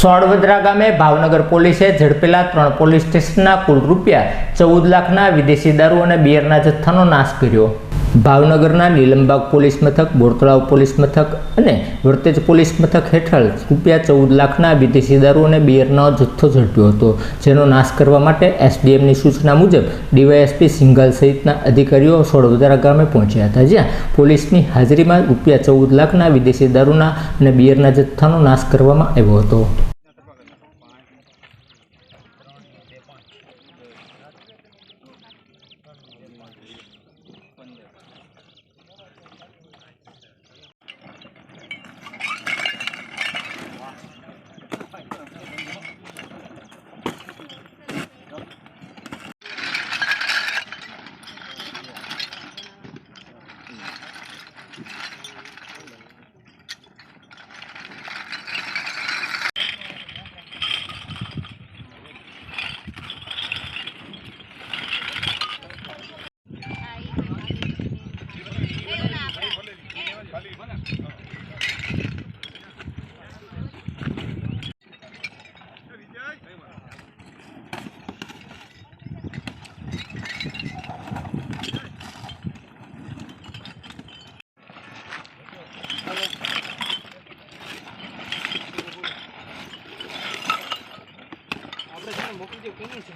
સોળવદરા ગામે ભાવનગર પોલીસે ઝડપેલા ત્રણ પોલીસ સ્ટેશનના કુલ રૂપિયા ચૌદ લાખના વિદેશી દારૂ અને બિયરના જથ્થાનો નાશ કર્યો. ભાવનગરના નીલમબાગ પોલીસ મથક, બોરતળાવ પોલીસ મથક અને વર્તેજ પોલીસ મથક હેઠળ રૂપિયા ચૌદ લાખના વિદેશી દારૂ અને બિયરનો જથ્થો ઝડપ્યો હતો, જેનો નાશ કરવા માટે એસડીએમની સૂચના મુજબ ડીવાયએસપી સિંઘલ સહિતના અધિકારીઓ સોળવદરા ગામે પહોંચ્યા હતા, જ્યાં પોલીસની હાજરીમાં રૂપિયા ચૌદ લાખના વિદેશી દારૂના અને બિયરના જથ્થાનો નાશ કરવામાં આવ્યો હતો. que é eu conheço.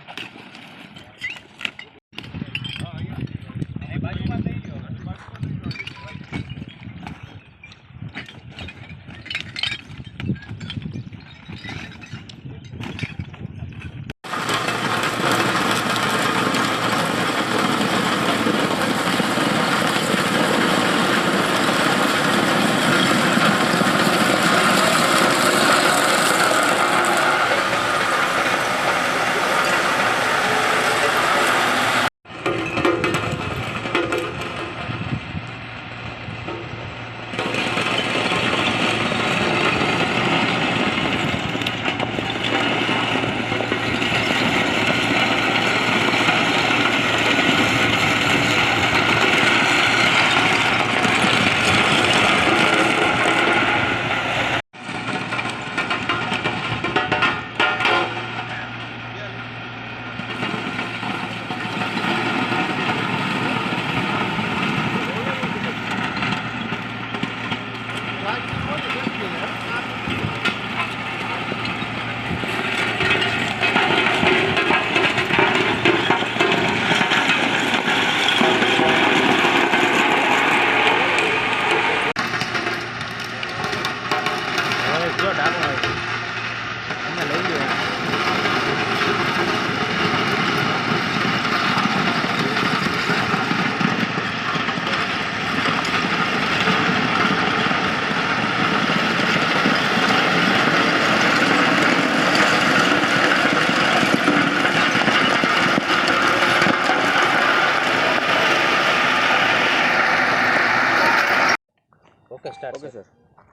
explota, una, una ley.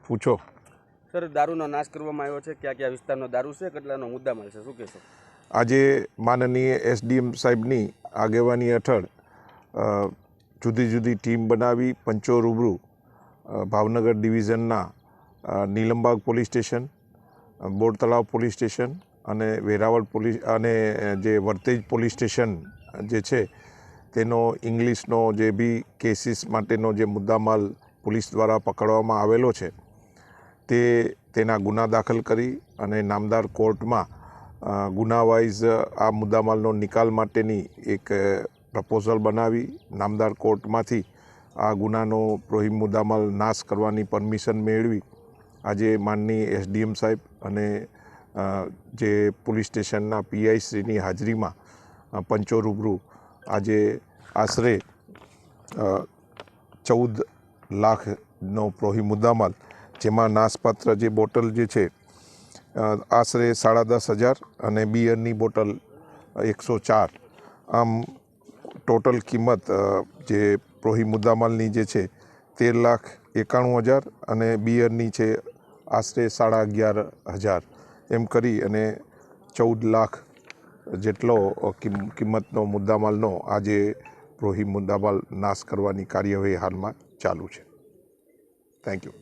Fucho. Sir, દારૂનો નાશ કરવામાં આવ્યો છે? કયા કયા વિસ્તારનો દારૂ છે? કેટલાનો મુદ્દા છે? શું કહેશો? આજે માનનીય એસડીએમ સાહેબની આગેવાની હેઠળ જુદી જુદી ટીમ બનાવી પંચો રૂબરૂ Bhavnagar ડિવિઝનના Nilambag police station Bortalav police station અને વેરાવળ પોલીસ, અને જે વર્તેજ પોલીસ સ્ટેશન જે છે, તેનો ઇંગ્લિશનો જે બી કેસીસ માટેનો જે મુદ્દામાલ પોલીસ દ્વારા પકડવામાં આવેલો છે. તે તેના ગુના દાખલ કરી અને નામદાર કોર્ટમાં ગુનાવાઇઝ આ મુદ્દામાલનો નિકાલ માટેની એક પ્રપોઝલ બનાવી, નામદાર કોર્ટમાંથી આ ગુનાનો પ્રોહિમ મુદ્દામાલ નાશ કરવાની પરમિશન મેળવી. આજે માનની એસડીએમ સાહેબ અને જે પોલીસ સ્ટેશનના પીઆઈસીની હાજરીમાં પંચો રૂબરૂ આજે આશરે ચૌદ લાખનો પ્રોહિમ મુદ્દામાલ જેમાં નાશપાત્ર જે બોટલ જે છે આશરે સાડા દસ હજાર અને બિયરની બોટલ એકસો ચાર. આમ ટોટલ કિંમત જે પ્રોહી મુદ્દામાલની જે છે, તેર લાખ એકાણું હજાર અને બિયરની છે આશરે સાડા અગિયાર હજાર. એમ કરી અને ચૌદ લાખ જેટલો કિંમતનો મુદ્દામાલનો આજે પ્રોહી મુદ્દામાલ નાશ કરવાની કાર્યવાહી હાલમાં ચાલુ છે. Thank you